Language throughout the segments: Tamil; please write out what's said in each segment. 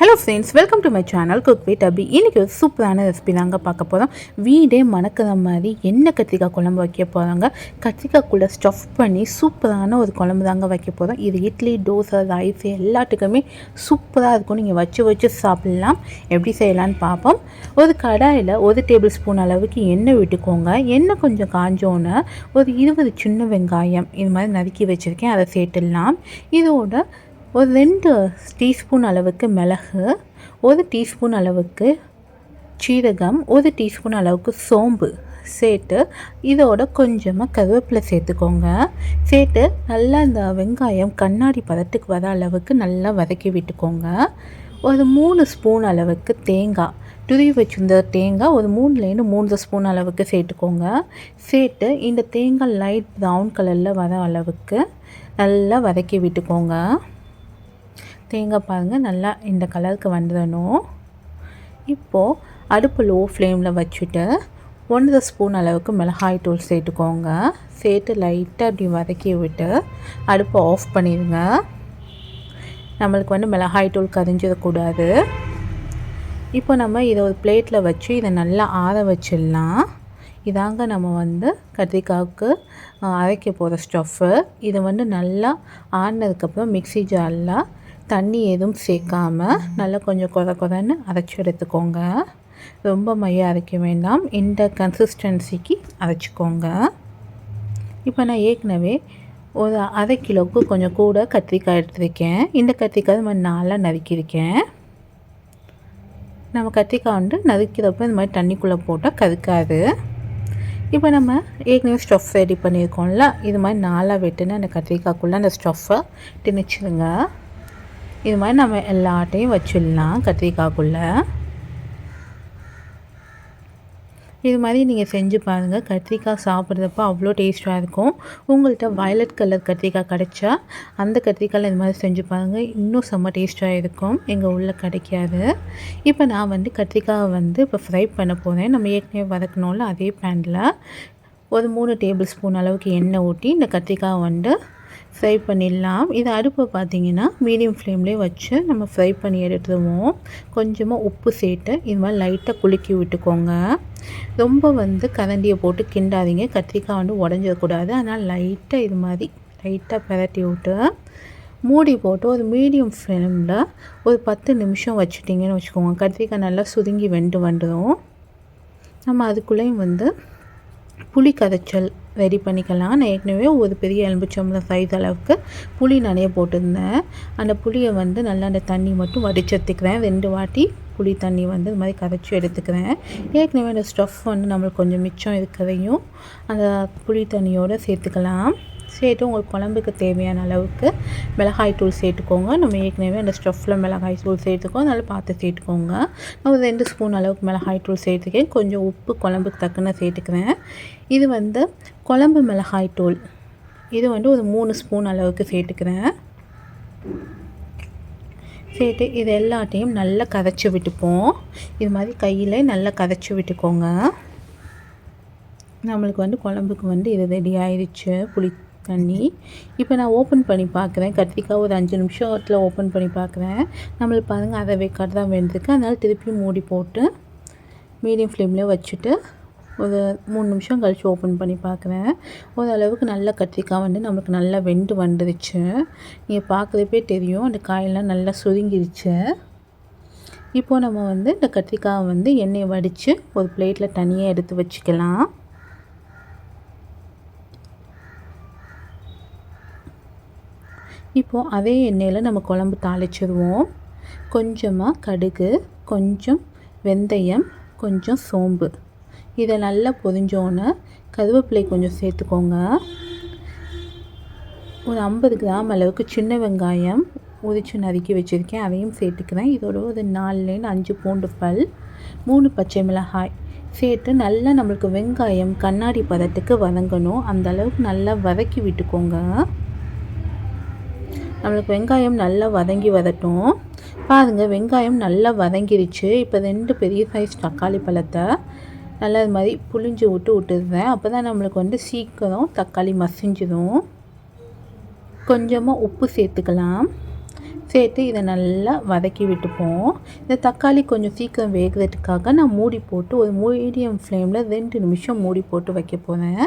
Hello friends welcome to my channel cook with Abi இன்றைக்கி ஒரு சூப்பரான ரெசிபி தாங்க பார்க்க போகிறோம் வீடே மணக்கிற மாதிரி எண்ணெய் கத்திரிக்காய் குழம்பு வைக்க போகிறாங்க கத்திரிக்காய்க்குள்ளே ஸ்டஃப் பண்ணி சூப்பரான ஒரு குழம்பு தாங்க வைக்க போகிறோம் இது இட்லி தோசை ரைஸ் எல்லாத்துக்குமே சூப்பராக இருக்கும். நீங்கள் வச்சு வச்சு சாப்பிட்லாம். எப்படி செய்யலான்னு பார்ப்போம். ஒரு கடாயில் ஒரு டேபிள் ஸ்பூன் அளவுக்கு எண்ணெய் விட்டுக்கோங்க. எண்ணெய் கொஞ்சம் காஞ்சோன்னே ஒரு இருபது சின்ன வெங்காயம் இது மாதிரி நறுக்கி வச்சுருக்கேன். அதை சேர்த்துடலாம். இதோட ஒரு ரெண்டு டீஸ்பூன் அளவுக்கு மிளகு ஒரு டீஸ்பூன் அளவுக்கு சீரகம் ஒரு டீஸ்பூன் அளவுக்கு சோம்பு சேர்த்து இதோட கொஞ்சமாக கருவேப்பிலை சேர்த்துக்கோங்க. சேர்த்து நல்லா இந்த வெங்காயம் கண்ணாடி பதத்துக்கு வர அளவுக்கு நல்லா வதக்கி விட்டுக்கோங்க. ஒரு மூணு ஸ்பூன் அளவுக்கு தேங்காய் துருவி வச்சுருந்த தேங்காய் ஒரு மூணுலேருந்து மூன்று ஸ்பூன் அளவுக்கு சேர்த்துக்கோங்க. சேர்த்து இந்த தேங்காய் லைட் ப்ரௌன் கலரில் வர அளவுக்கு நல்லா வதக்கி விட்டுக்கோங்க. தேங்காய் பாருங்கள் நல்லா இந்த கலருக்கு வந்துடணும். இப்போது அடுப்பு லோ ஃப்ளேமில் வச்சுட்டு ஒன்றரை ஸ்பூன் அளவுக்கு மிளகாய் தூள் சேர்த்துக்கோங்க. சேர்த்து லைட்டாக அப்படி வதக்கி விட்டு அடுப்பை ஆஃப் பண்ணிடுங்க. நம்மளுக்கு வந்து மிளகாய் தூள் கரிஞ்சிடக்கூடாது இப்போ நம்ம இதை ஒரு பிளேட்டில் வச்சு இதை நல்லா ஆற வச்சிடலாம். இதாங்க நம்ம வந்து கத்திரிக்காவுக்கு அரைக்க போகிற ஸ்டஃப்பு இதை வந்து நல்லா ஆடினதுக்கப்புறம் மிக்சி ஜாரில் தண்ணி எதுவும் சேர்க்காமல் நல்லா கொஞ்சம் கொத கொதன்னு அரைச்சி எடுத்துக்கோங்க. ரொம்ப மையம் அரைக்க வேண்டாம். இந்த கன்சிஸ்டன்சிக்கு அரைச்சிக்கோங்க. இப்போ நான் ஏற்கனவே ஒரு அரை கிலோவுக்கு கொஞ்சம் கூட கத்திரிக்காய் எடுத்துருக்கேன். இந்த கத்திரிக்காய் மாதிரி நாளாக நறுக்கியிருக்கேன். நம்ம கத்திரிக்காய் வந்து நறுக்கிறப்ப இந்த மாதிரி தண்ணிக்குள்ளே போட்டால் கருக்காது. இப்போ நம்ம ஏற்கனவே ஸ்டஃப் ரெடி பண்ணியிருக்கோம்ல இது மாதிரி நாளாக வெட்டுன்னு அந்த கத்திரிக்காய்க்குள்ளே அந்த ஸ்டஃப்பை திணிச்சிடுங்க இது மாதிரி நம்ம எல்லாட்டையும் வச்சிடலாம் கத்திரிக்காய்க்குள்ளே இது மாதிரி நீங்கள் செஞ்சு பாருங்கள் கத்திரிக்காய் சாப்பிட்றப்ப அவ்வளோ டேஸ்ட்டாக இருக்கும். உங்கள்கிட்ட வயலட் கலர் கத்திரிக்காய் கிடைச்சா அந்த கத்திரிக்காயில் இது மாதிரி செஞ்சு பாருங்கள் இன்னும் செம்ம டேஸ்ட்டாக இருக்கும். எங்கள் உள்ள கிடைக்காது. இப்போ நான் வந்து கத்திரிக்காய் வந்து இப்போ ஃப்ரை பண்ண போகிறேன் நம்ம ஏற்கனவே வதக்கணும்ல அதே பேனில் ஒரு மூணு டேபிள் ஸ்பூன் அளவுக்கு எண்ணெய் ஊற்றி இந்த கத்திரிக்காய் வந்து ஃப்ரை பண்ணிடலாம். இது அடுப்பை பார்த்தீங்கன்னா மீடியம் ஃப்ளேம்லேயே வச்சு நம்ம ஃப்ரை பண்ணி எடுத்துருவோம். கொஞ்சமாக உப்பு சேர்த்து இது மாதிரி லைட்டாக குலுக்கி விட்டுக்கோங்க. ரொம்ப வந்து கரண்டியை போட்டு கிண்டாதீங்க. கத்திரிக்காய் வந்து உடஞ்சிடக்கூடாது அதனால் லைட்டாக இது மாதிரி லைட்டாக பரட்டி விட்டு மூடி போட்டு ஒரு மீடியம் ஃப்ளேமில் ஒரு பத்து நிமிஷம் வச்சுட்டிங்கன்னு வச்சுக்கோங்க. கத்திரிக்காய் நல்லா சுருங்கி வெண்டு வந்துடும் நம்ம அதுக்குள்ளேயும் வந்து புளி கரைச்சல் ரெடி பண்ணிக்கலாம். நான் ஏற்கனவே ஒரு பெரிய எலும்புச்சம்பளம் சைஸ் அளவுக்கு புளி நிறைய போட்டிருந்தேன். அந்த புளியை வந்து நல்லா அந்த தண்ணி மட்டும் வடிச்செடுத்துக்கிறேன் ரெண்டு வாட்டி புளி தண்ணி வந்து இது மாதிரி கரைச்சி எடுத்துக்கிறேன். ஏற்கனவே அந்த ஸ்டஃப் வந்து நம்மளுக்கு கொஞ்சம் மிச்சம் இருக்கிறதையும் அந்த புளி தண்ணியோடு சேர்த்துக்கலாம். சேர்த்து உங்களுக்கு குழம்புக்கு தேவையான அளவுக்கு மிளகாய் தூள் சேர்த்துக்கோங்க. நம்ம ஏற்கனவே அந்த ஸ்டஃப்பில் மிளகாய் தூள் சேர்த்துக்கோ நல்லா பார்த்து சேர்த்துக்கோங்க. நான் ஒரு ரெண்டு ஸ்பூன் அளவுக்கு மிளகாய் தூள் சேர்த்துக்கேன். கொஞ்சம் உப்பு குழம்புக்கு தக்குன்னு சேர்த்துக்குவேன் இது வந்து குழம்பு மிளகாய் தூள். இது வந்து ஒரு மூணு ஸ்பூன் அளவுக்கு சேர்த்துக்கிறேன். சேர்த்து இது எல்லாத்தையும் நல்லா கதைச்சி விட்டுப்போம். இது மாதிரி கையில் நல்லா கதைச்சி விட்டுக்கோங்க. நம்மளுக்கு வந்து குழம்புக்கு வந்து இது ரெடி ஆயிடுச்சு புளி பண்ணி இப்போ நான் ஓப்பன் பண்ணி பார்க்குறேன் கத்திரிக்காய் ஒரு அஞ்சு நிமிஷத்தில் ஓப்பன் பண்ணி பார்க்குறேன் நம்மளுக்கு பாருங்கள் அதை வைக்காடு தான் வெந்திருக்கு அதனால் திருப்பி மூடி போட்டு மீடியம் ஃப்ளேமில் வச்சுட்டு ஒரு மூணு நிமிஷம் கழித்து ஓப்பன் பண்ணி பார்க்குறேன் ஓரளவுக்கு நல்ல கத்திரிக்காய் வந்து நம்மளுக்கு நல்லா வெண்டு வந்துருச்சு. நீங்கள் பார்க்குறப்பே தெரியும் அந்த காயெல்லாம் நல்லா சுருங்கிருச்சு. இப்போது நம்ம வந்து இந்த கத்திரிக்காயை வந்து எண்ணெயை வடித்து ஒரு பிளேட்டில் தனியாக எடுத்து வச்சுக்கலாம். இப்போது அதே எண்ணெயில் நம்ம குழம்பு தாளிச்சிடுவோம் கொஞ்சமாக கடுகு கொஞ்சம் வெந்தயம் கொஞ்சம் சோம்பு. இதை நல்லா பொதிஞ்சோன்னே கருவேப்பிலை கொஞ்சம் சேர்த்துக்கோங்க. ஒரு ஐம்பது கிராம் அளவுக்கு சின்ன வெங்காயம் உதிச்சு நறுக்கி வச்சுருக்கேன். அதையும் சேர்த்துக்கிறேன். இதோட ஒரு நாலுலேருந்து அஞ்சு பூண்டு பல் மூணு பச்சை மிளகாய் சேர்த்து நல்லா நம்மளுக்கு வெங்காயம் கண்ணாடி பதத்துக்கு வதங்கணும். அந்த அளவுக்கு நல்லா வதக்கி விட்டுக்கோங்க. நம்மளுக்கு வெங்காயம் நல்லா வதங்கி வதட்டும். பாருங்கள் வெங்காயம் நல்லா வதங்கிருச்சு. இப்போ ரெண்டு பெரிய சைஸ் தக்காளி பழத்தை நல்லா இது மாதிரி புளிஞ்சு விட்டு விட்டுருந்தேன் அப்போ தான் நம்மளுக்கு வந்து சீக்கிரம் தக்காளி மசிஞ்சிடும் கொஞ்சமாக உப்பு சேர்த்துக்கலாம். சேர்த்து இதை நல்லா வதக்கி விட்டுப்போம். இந்த தக்காளி கொஞ்சம் சீக்கிரம் வேகிறதுக்காக நான் மூடி போட்டு ஒரு மீடியம் ஃப்ளேமில் ரெண்டு நிமிஷம் மூடி போட்டு வைக்க போகிறேன்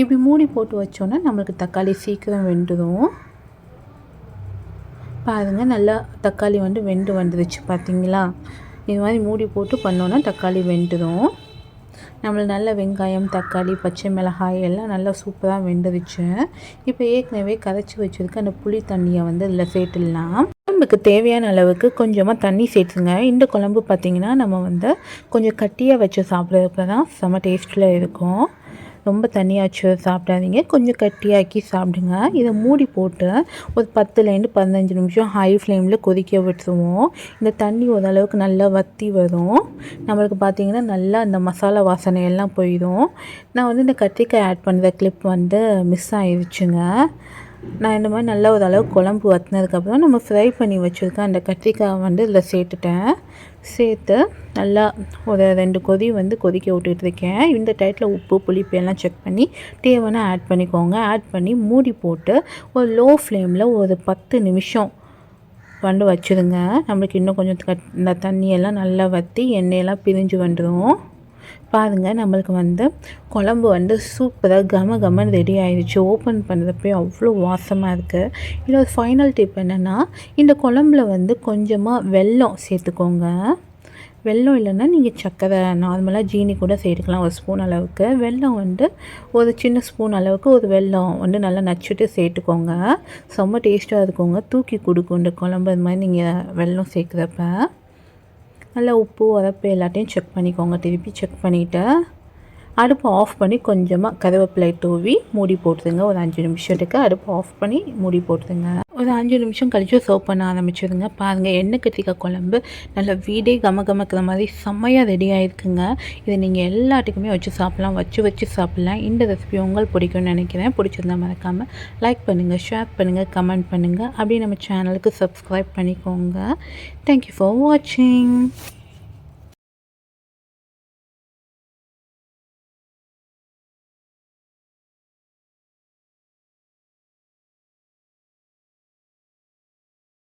இப்படி மூடி போட்டு வச்சோன்னா நம்மளுக்கு தக்காளி சீக்கிரம் வெந்துடும் பாருங்கள் நல்லா தக்காளி வந்து வெந்து வந்துடுச்சு பார்த்தீங்களா இது மாதிரி மூடி போட்டு பண்ணோன்னா தக்காளி வெந்துடும் நம்மளுக்கு நல்ல வெங்காயம் தக்காளி பச்சை மிளகாய் எல்லாம் நல்லா சூப்பராக வெந்துடுச்சு இப்போ ஏற்கனவே கரைச்சி வச்சுருக்க அந்த புளி தண்ணியை வந்து இதில் சேர்த்துடலாம். குழம்புக்கு தேவையான அளவுக்கு கொஞ்சமாக தண்ணி சேர்த்துங்க. இந்த குழம்பு பார்த்திங்கன்னா நம்ம வந்து கொஞ்சம் கட்டியாக வச்சு சாப்பிட்றதுக்கு தான் செம்ம டேஸ்ட்டில் இருக்கும். ரொம்ப தண்ணியாச்சு சாப்பிடாதீங்க. கொஞ்சம் கட்டியாக்கி சாப்பிடுங்க. இதை மூடி போட்டு ஒரு பத்துலேருந்து பதினஞ்சு நிமிஷம் ஹை ஃப்ளேமில் கொதிக்க விட்டுருவோம். இந்த தண்ணி ஓரளவுக்கு நல்லா வத்தி வரும். நம்மளுக்கு பார்த்திங்கன்னா நல்லா அந்த மசாலா வாசனை எல்லாம் போயிடும். நான் வந்து இந்த கத்திரிக்காய் ஆட் பண்ணுற கிளிப் வந்து மிஸ் ஆயிடுச்சுங்க நான் இந்த மாதிரி நல்லா ஒரு அளவு குழம்பு வத்தினதுக்கப்புறம் நம்ம ஃப்ரை பண்ணி வச்சுருக்கேன் அந்த கத்திரிக்காய் வந்து இதில் சேர்த்துட்டேன். சேர்த்து நல்லா ஒரு ரெண்டு கொதி வந்து கொதிக்க விட்டுட்ருக்கேன் இந்த டயத்தில் உப்பு புளிப்பு எல்லாம் செக் பண்ணி தேவைன்னா ஆட் பண்ணிக்கோங்க. ஆட் பண்ணி மூடி போட்டு ஒரு லோ ஃப்ளேமில் ஒரு பத்து நிமிஷம் வந்து வச்சுருங்க. நம்மளுக்கு இன்னும் கொஞ்சம் கட் இந்த தண்ணியெல்லாம் நல்லா வற்றி எண்ணெயெல்லாம் பிரிஞ்சு வந்துடும் பாருங்கள் நம்மளுக்கு வந்து குழம்பு வந்து சூப்பராக கம கமன்னு ரெடி ஆயிடுச்சு. ஓப்பன் பண்ணுறப்பே அவ்வளோ வாசமாக இருக்குது இதில் ஒரு ஃபைனல் டிப் என்னென்னா இந்த குழம்புல வந்து கொஞ்சமாக வெல்லம் சேர்த்துக்கோங்க. வெல்லம் இல்லைன்னா நீங்கள் சர்க்கரை நார்மலாக ஜீனி கூட சேர்த்துக்கலாம் ஒரு ஸ்பூன் அளவுக்கு. வெல்லம் வந்து ஒரு சின்ன ஸ்பூன் அளவுக்கு ஒரு வெல்லம் வந்து நல்லா நச்சுட்டு சேர்த்துக்கோங்க. செம்ம டேஸ்ட்டாக இருக்குங்க. தூக்கி கொடுக்கும் இந்த குழம்பு. அது மாதிரி நீங்கள் வெல்லம் சேர்க்குறப்ப. நல்லா உப்பு உரப்பு எல்லாத்தையும் செக் பண்ணிக்கோங்க. திருப்பி செக் பண்ணிவிட்டு அடுப்பு ஆஃப் பண்ணி கொஞ்சமாக கருவேப்பிலை தூவி மூடி போட்டுருங்க. ஒரு அஞ்சு நிமிஷத்துக்கு அடுப்பு ஆஃப் பண்ணி மூடி போட்டுருங்க. ஒரு அஞ்சு நிமிஷம் கழிச்சு சர்வ் பண்ண ஆரம்பிச்சிருங்க பாருங்கள் எண்ணெய் கத்திரிக்காய் குழம்பு நல்லா வீடே கம கமக்கிற மாதிரி செம்மையாக ரெடி ஆகிருக்குங்க இதை நீங்கள் எல்லாத்துக்குமே வச்சு சாப்பிட்லாம் வச்சு வச்சு சாப்பிட்லாம். இந்த ரெசிபி உங்களுக்கு பிடிக்கும்னு நினைக்கிறேன். பிடிச்சிருந்தா மறக்காமல் லைக் பண்ணுங்கள் ஷேர் பண்ணுங்கள் கமெண்ட் பண்ணுங்கள் அப்படியே நம்ம சேனலுக்கு சப்ஸ்கிரைப் பண்ணிக்கோங்க. தேங்க்யூ ஃபார் வாட்சிங்